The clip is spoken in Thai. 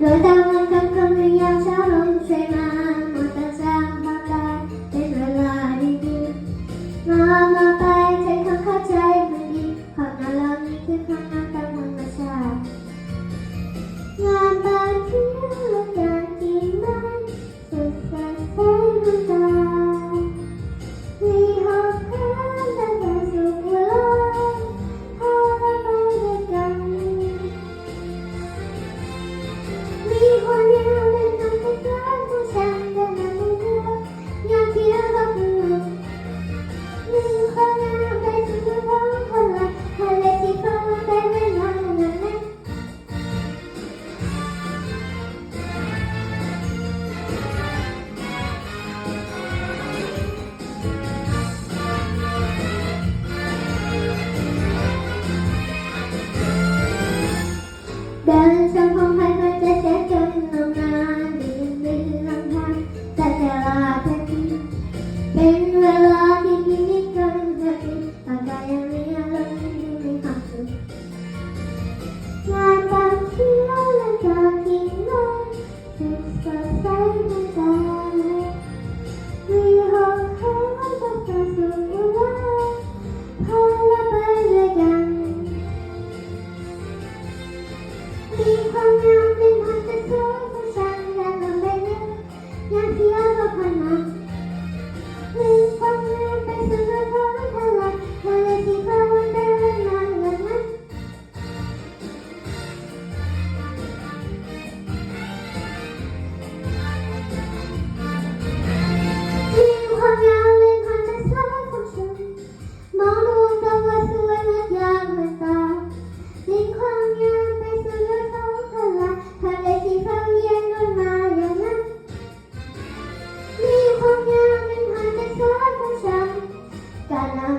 Nữ. เป็นเวลาที่มีกันจะกินแต่ยังมีอะไรที่มีความสุขงตามเที่ยวและากกินน้อสุดสในใจมีห้องให้นจะเป็นสุขแล้วพาเรไปด้ยกันมีความงามเป็นพันจะสวยของฉันและทำใเนื้ออยากที่ยวกัพันมา